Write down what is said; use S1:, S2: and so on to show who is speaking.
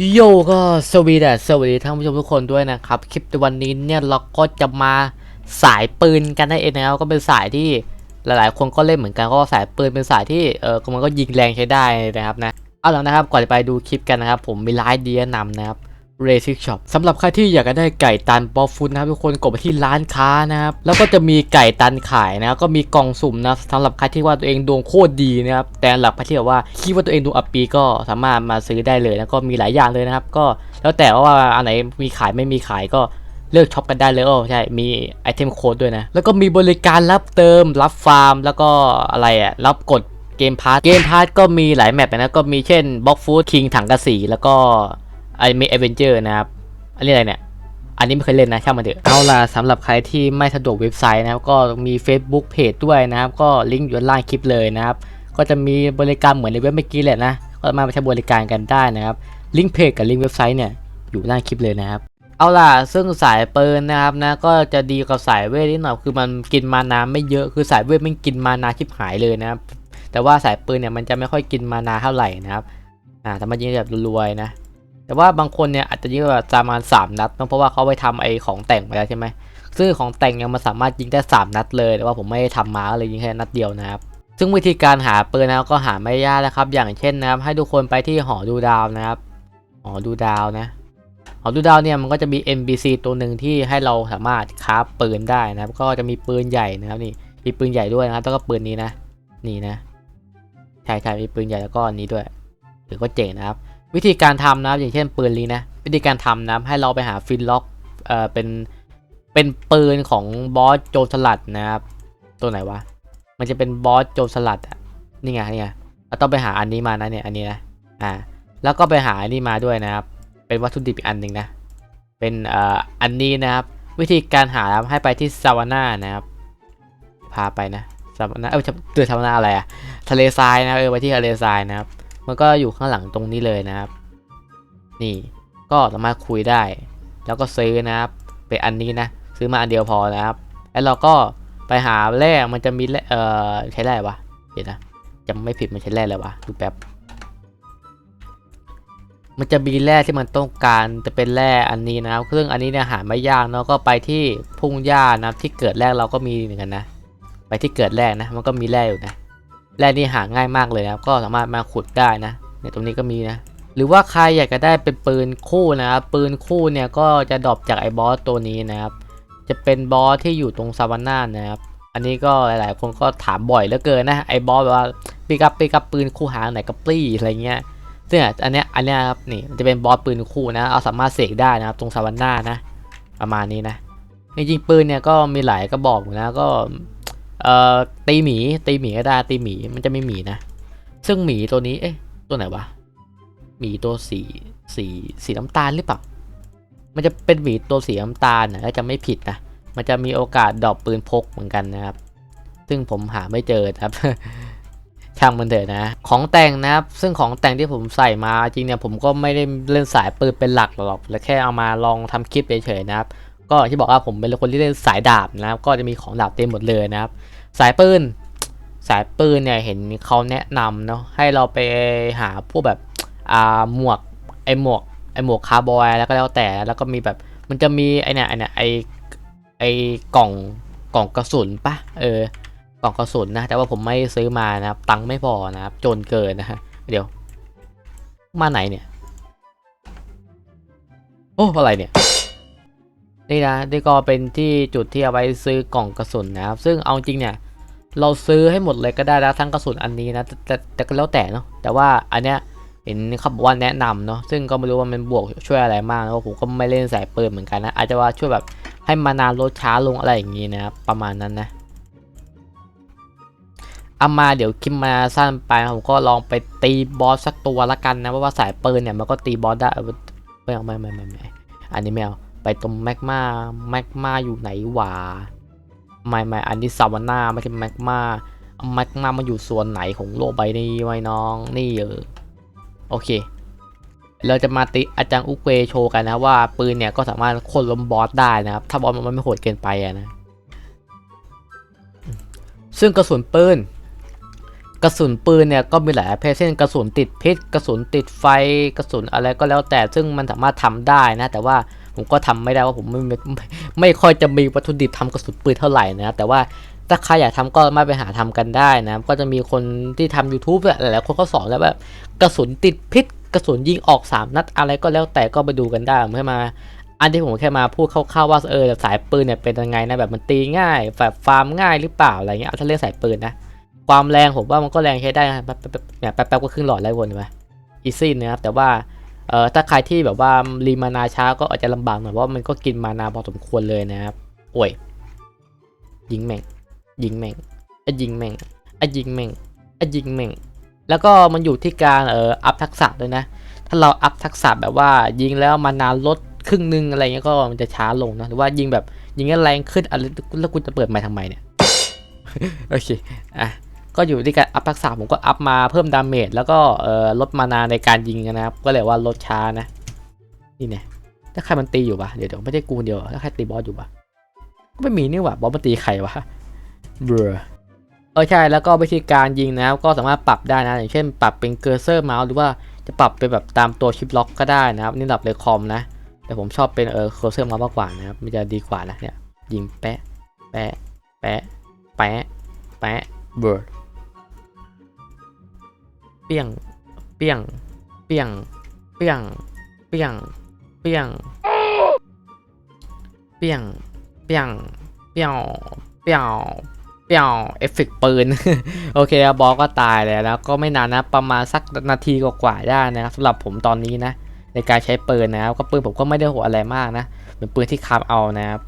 S1: โยก็สวีดัสสวัสดีท่านผู้ชมทุกคนด้วยนะครับ คลิปในวันนี้เนี่ยเราก็จะมาสายปืนกันนั่นเองนะครับก็เป็นสายที่หลายๆ คนก็เล่นเหมือนกันก็สายปืนเป็นสายที่เออมันก็ยิงแรงใช้ได้นะครับนะเอาแล้วนะครับก่อนจะไปดูคลิปกันนะครับ ผมมีไลน์ดีแนะนำนะครับ r a c i n g Shop สำหรับใครที่อยากจะได้ไก่ตันบอฟุตนะครับทุกคนกดไปที่ร้านค้านะครับแล้วก็จะมีไก่ตันขายนะก็มีกล่องสุ่มนะสำหรับใครที่ว่าตัวเองดวงโคตรดีนะครับแต่หรับใครที่แบบว่าคิดว่าตัวเองดวงอัปปีก็สามารถมาซื้อได้เลยแล้วก็มีหลายอย่างเลยนะครับ ก็แล้วแต่ว่าอันไหนมีขายไม่มีขายก็เลือกช็อปกันได้เลยโอ้ใช่ มีไอเทมโค้ดด้วยนะ แล้วก็มีบริการรับเติม รับฟาร์ม แล้วก็อะไรอะรับกดเกมพาร์ทเกมพาร์ทก็มีหลายแมปนะ ก็มีเช่นบล็อกฟูดคิงถังกระสี แล้วก็ ไอเมเอเวนเจอร์นะครับ อันนี้อะไรเนี่ย อันนี้ไม่เคยเล่นนะช่างมันเถอะ เอาล่ะสำหรับใครที่ไม่สะดวกเว็บไซต์นะครับ ก็มี Facebook Page ด้วยนะครับ ก็ลิงก์อยู่ด้านล่างคลิปเลยนะครับ ก็จะมีบริการเหมือนในเว็บเมื่อกี้แหละนะ ก็มาใช้บริการกันได้นะครับ ลิงก์เพจกับลิงก์เว็บไซต์เนี่ยอยู่ด้านล่างคลิปเลยนะครับเอาล่ะ ซึ่งสายเปิลนะครับนะ ก็จะดีกว่าสายเวทนิดหน่อย คือมันกินมานาไม่เยอะ คือสายเวทไมันกินมานาชิบหายเลยนะครับ แต่ว่าสายปืนเนี่ยมันจะไม่ค่อยกินมานาเท่าไหร่นะครับ อ่าแต่มันยิงแบบรวยๆนะ แต่ว่าบางคนเนี่ยอาจจะยิงแบบประมาณ3นัดเนอะเพราะว่าเขาไปทำไอ้ของแต่งมาแล้วใช่ไหมซึ่งของแต่งเนี่ยมันสามารถยิงได้ 3 นัดเลย แต่ว่าผมไม่ได้ทำมาก็เลยยิงแค่นัดเดียวนะครับ ซึ่งวิธีการหาปืนนะก็หาไม่ยากนะครับ อย่างเช่นนะครับ ให้ทุกคนไปที่หอดูดาวนะครับ หอดูดาวนะ หอดูดาวเนี่ยมันก็จะมี NPC ตัวหนึ่งที่ให้เราสามารถคราฟปืนได้นะครับ ก็จะมีปืนใหญ่นะครับนี่ มีปืนใหญ่ด้วยนะครับ แล้วก็ปืนนี้นะ นี่นะ ใช่ใช่มีปืนใหญ่แล้วก็อันนี้ด้วยหรือก็เจ๋งนะครับ วิธีการทำนะครับอย่างเช่นปืนนี้นะวิธีการทำนะให้เราไปหาฟินล็อกเอ่อเป็นเป็นปืนของบอสโจรสลัดนะครับ ตัวไหนวะมันจะเป็นบอสโจรสลัดอะนี่ไงนี่ไงเราต้องไปหาอันนี้มานะเนี่ยอันนี้นะอ่าแล้วก็ไปหาอันนี้มาด้วยนะครับ เป็นวัตถุดิบอีกอันหนึ่งนะเป็นเอ่ออันนี้นะครับ วิธีการหาให้ไปที่ซาวาน่านะครับ พาไปนะซาวาน่าเออเตือนซาวาน่าอะไรอะทะเลทรายนะเออไปที่ทะเลทรายนะครับ มันก็อยู่ข้างหลังตรงนี้เลยนะครับ นี่ก็สามารถคุยได้ แล้วก็ซื้อนะครับ เป็นอันนี้นะ ซื้อมาอันเดียวพอนะครับ แล้วเราก็ไปหาแร่มันจะมีแร่เอ่อใช้แร่วะเดี๋ยวนะจำไม่ผิดมันใช้แร่อะไรวะดูแป๊บมันจะมีแร่ที่มันต้องการจะเป็นแร่อันนี้นะครับซึ่งอันนี้เนี่ยหาไม่ยากเนาะก็ไปที่พุ่งหญ้านะที่เกิดแรกเราก็มีเหมือนกันนะ ไปที่เกิดแรกนะ มันก็มีแร่อยู่นะ แร่นี่หาง่ายมากเลยนะครับก็สามารถมาขุดได้นะเนี่ยตรงนี้ก็มีนะ หรือว่าใครอยากจะได้เป็นปืนคู่นะครับปืนคู่เนี่ยก็จะดรอปจากไอ้บอสตัวนี้นะครับ จะเป็นบอสที่อยู่ตรงซาวาน่านะครับ อันนี้ก็หลาย ๆ คนก็ถามบ่อยเหลือเกินนะไอ้บอสแบบว่าปีกับปีกับปืนคู่หาไหนกับปลี่อะไรเงี้ยซึ่งอันเนี้ยอันเนี้ยครับนี่จะเป็นบอสปืนคู่นะเอาสามารถเสกได้นะครับตรงซาวาน่านะ ประมาณนี้นะจริงๆปืนเนี่ยก็มีหลายกระบอกอยู่นะก็ เอ่อตีหมีตีหมีก็ได้ตีหมีมันจะไม่หมีนะ ซึ่งหมีตัวนี้เอ๊ะตัวไหนวะหมีตัวสีสีสีน้ำตาลหรือเปล่ามันจะเป็นหมีตัวสีน้ำตาลนะถ้าจะไม่ผิดนะมันจะมีโอกาสดรอปปืนพกเหมือนกันนะครับ ซึ่งผมหาไม่เจอครับช่างมันเถอะนะ ของแต่งนะครับ ซึ่งของแต่งที่ผมใส่มาจริงเนี่ยผมก็ไม่ได้เล่นสายปืนเป็นหลักหรอกแต่แค่เอามาลองทำคลิปเฉยๆนะครับ ก็ที่บอกว่าผมเป็นคนที่เล่นสายดาบนะครับ ก็จะมีของดาบเต็มหมดเลยนะครับ สายปืน สายปืนเนี่ยเห็นเขาแนะนำเนาะให้เราไปหาพวกแบบอ่าหมวกไอหมวกไอหมวกคาร์บอยแล้วก็แล้วแต่แล้วก็มีแบบมันจะมีไอเนี่ยไอเนี่ยไอไอกล่องกล่องกระสุนปะเออกล่องกระสุนนะ แต่ว่าผมไม่ซื้อมานะครับ ตังค์ไม่พอนะครับ จนเกินนะฮะเดี๋ยว มาไหนเนี่ย โอ้อะไรเนี่ย นี่นะนี่ก็เป็นที่จุดที่เอาไว้ซื้อกล่องกระสุนนะครับ ซึ่งเอาจริงเนี่ยเราซื้อให้หมดเลยก็ได้นะทั้งกระสุนอันนี้นะแต่แต่แต่ก็แล้วแต่เนาะแต่ว่าอันเนี้ยเห็นเขาบอกว่าแนะนำเนาะซึ่งก็ไม่รู้ว่ามันบวกช่วยอะไรมากนะผมก็ไม่เล่นสายปืนเหมือนกันนะ อาจจะว่าช่วยแบบให้มานานลดช้าลงอะไรอย่างงี้นะครับประมาณนั้นนะเอามาเดี๋ยวคลิปมาสั้นไปผมก็ลองไปตีบอสสักตัวละกันนะเพราะว่าสายปืนเนี่ยมันก็ตีบอสได้ไม่เอาไม่ไม่ไม่ไม่อันนี้ไม่เอา ไปตรงแมกมาแมกมาอยู่ไหนวะไม่ไม่อันนี้ซาวาน่าไม่ใช่แมกมาแมกมามันอยู่ส่วนไหนของโลกใบนี้ไว้น้องนี่เออโอเค เราจะมาติอาจารย์อุกเวโชว์กันนะว่าปืนเนี่ยก็สามารถโค่นล้มบอสได้นะครับ ถ้าบอสมันไม่โหดเกินไปอะนะ ซึ่งกระสุนปืนกระสุนปืนเนี่ยก็มีหลายประเภทเช่นกระสุนติดพิษกระสุนติดไฟกระสุนอะไรก็แล้วแต่ซึ่งมันสามารถทำได้นะ แต่ว่า ผมก็ทำไม่ได้ว่าผมไม่ไม่ไม่ไม่ค่อยจะมีวัตถุดิบทำกระสุนปืนเท่าไหร่นะแต่ว่าถ้าใครอยากทำก็มาไปหาทำกันได้นะก็จะมีคนที่ทำ YouTube หลายๆคนเขาสอนแล้วแบบกระสุนติดพิษกระสุนยิงออก 3 นัดอะไรก็แล้วแต่ก็ไปดูกันได้ผมแค่มา อันที่ผมแค่มาพูดคร่าวๆว่าเออสายปืนเนี่ยเป็นยังไงนะแบบมันตีง่ายแบบฟาร์มง่ายหรือเปล่าอะไรเงี้ยเอาถ้าเรียกสายปืนนะความแรงผมว่ามันก็แรงใช้ได้นะแป๊บบแป๊บเนี่ยแป๊บแป๊บก็ครึ่งหลอดแล้ววนเห็นไหมอีซี่นะครับแต่ว่า เอ่อถ้าใครที่แบบว่ารีมานาช้าก็อาจจะลำบากหน่อยเพราะมันก็กินมานาพอสมควรเลยนะครับโอ้ยยิงแม่งยิงแม่งอะยิงแม่งอะยิงแม่งอะยิงแม่งแล้วก็มันอยู่ที่การเอ่ออัพทักษะด้วยนะ ถ้าเราอัพทักษะแบบว่ายิงแล้วมานาลดครึ่งหนึงอะไรเงี้ยก็มันจะช้าลงนะหรือว่ายิงแบบยิงแล้แรงขึ้นอะไรแล้วกูจะเปิดไมค์ทำไมเนี่ยโอเคอะ ก็อยู่ที่การอัพทักษะผมก็อัพมาเพิ่มดาเมจแล้วก็ลดมานาในการยิงนะครับ ก็เลยว่าลดช้านะ นี่เนี่ยถ้าใครมันตีอยู่ปะเดี๋ยวเดี๋ยวไม่ได้กูเดียวถ้าใครตีบอสอยู่ปะก็ไม่มีนี่หว่าบอสมันตีใครวะเบรอเออใช่แล้วก็วิธีการยิงนะครับก็สามารถปรับได้นะ อย่างเช่น ปรับเป็นเกอร์เซอร์เมาส์หรือว่าจะปรับเป็นแบบตามตัวชิปล็อกก็ได้นะครับ นี่ระดับเลยคอมนะแต่ผมชอบเป็นเออเคอร์เซอร์เมาส์มากกว่านะครับมันจะดีกว่านะเนี่ยยิงแปะแปะแปะแปะแปะเบรอเปี้ยง เปี้ยง เปี้ยง เปี้ยง เปี้ยง เปี้ยง เปี้ยง เปี้ยง เปี้ยง เปี้ยง เปี้ยง เอฟเฟกปืน โอเคครับบอสก็ตายแล้วนะก็ไม่นานนะ ประมาณสักนาทีกว่าๆได้นะครับสำหรับผมตอนนี้นะ ในการใช้ปืนนะครับ ก็ปืนผมก็ไม่ได้โหดอะไรมากนะเป็นปืนที่คาบเอานะครับ